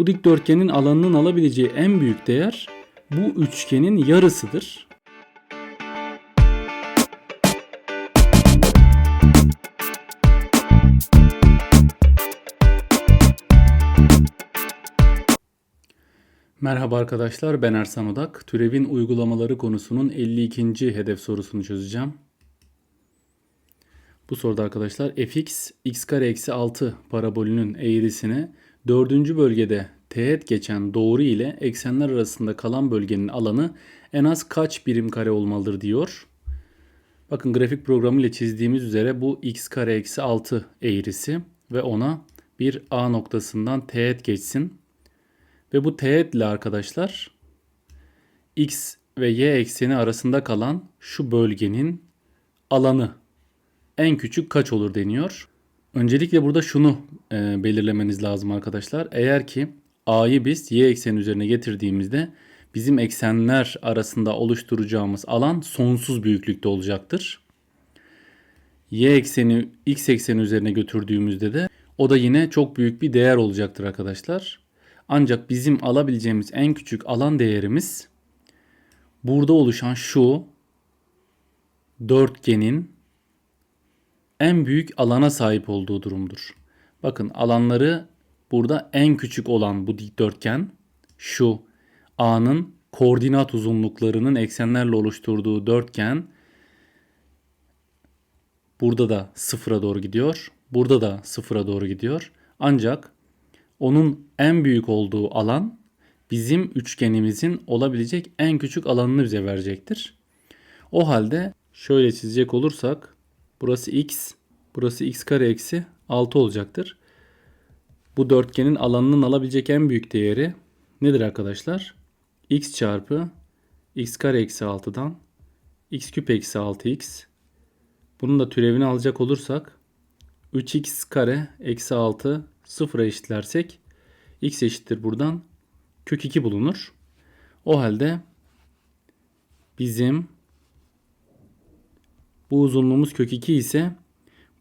Bu dikdörtgenin alanının alabileceği en büyük değer bu üçgenin yarısıdır. Merhaba arkadaşlar ben Ersan Odak. Türevin uygulamaları konusunun 52. hedef sorusunu çözeceğim. Bu soruda arkadaşlar fx x kare eksi 6 parabolünün eğrisine dördüncü bölgede teğet geçen doğru ile eksenler arasında kalan bölgenin alanı en az kaç birim kare olmalıdır diyor. Bakın grafik programı ile çizdiğimiz üzere bu x kare eksi 6 eğrisi ve ona bir A noktasından teğet geçsin. Ve bu teğet ile arkadaşlar x ve y ekseni arasında kalan şu bölgenin alanı en küçük kaç olur deniyor. Öncelikle burada şunu e, belirlemeniz lazım arkadaşlar. Eğer ki a'yı biz y ekseni üzerine getirdiğimizde bizim eksenler arasında oluşturacağımız alan sonsuz büyüklükte olacaktır. Y ekseni x ekseni üzerine götürdüğümüzde de o da yine çok büyük bir değer olacaktır arkadaşlar. Ancak bizim alabileceğimiz en küçük alan değerimiz burada oluşan şu dörtgenin en büyük alana sahip olduğu durumdur. Bakın alanları burada en küçük olan bu dikdörtgen şu A'nın koordinat uzunluklarının eksenlerle oluşturduğu dörtgen burada da sıfıra doğru gidiyor. Burada da sıfıra doğru gidiyor. Ancak onun en büyük olduğu alan bizim üçgenimizin olabilecek en küçük alanını bize verecektir. O halde şöyle çizecek olursak burası x, burası x kare eksi 6 olacaktır. Bu dörtgenin alanının alabilecek en büyük değeri nedir arkadaşlar? x çarpı x kare eksi 6'dan x küp eksi 6x. Bunun da türevini alacak olursak 3x kare eksi 6 sıfıra eşitlersek x eşittir buradan kök 2 bulunur. O halde bizim bu uzunluğumuz kök 2 ise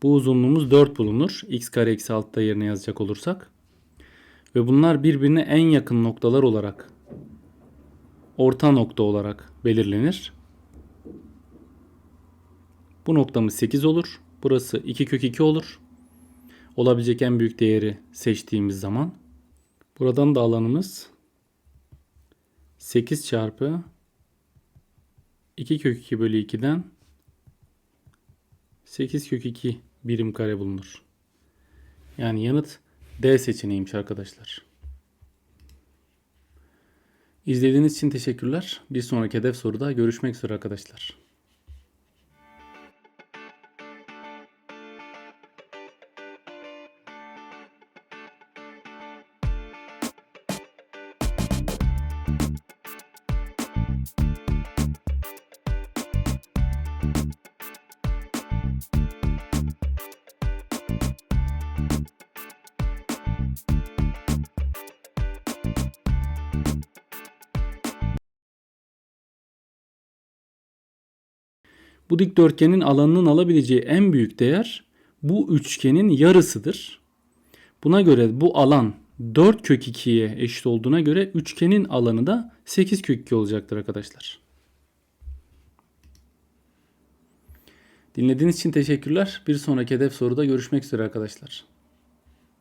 bu uzunluğumuz 4 bulunur. x kare eksi 6'da yerine yazacak olursak. Ve bunlar birbirine en yakın noktalar olarak orta nokta olarak belirlenir. Bu noktamız 8 olur. Burası 2 kök 2 olur olabilecek en büyük değeri seçtiğimiz zaman buradan da alanımız 8 çarpı 2 kök 2 bölü 2'den 8 kök 2 birim kare bulunur. Yani yanıt D seçeneğiymiş arkadaşlar. İzlediğiniz için teşekkürler. Bir sonraki hedef soruda görüşmek üzere arkadaşlar. Bu dikdörtgenin alanının alabileceği en büyük değer bu üçgenin yarısıdır. Buna göre bu alan 4 kök 2'ye eşit olduğuna göre üçgenin alanı da 8 kök 2 olacaktır arkadaşlar. Dinlediğiniz için teşekkürler. Bir sonraki hedef soruda görüşmek üzere arkadaşlar.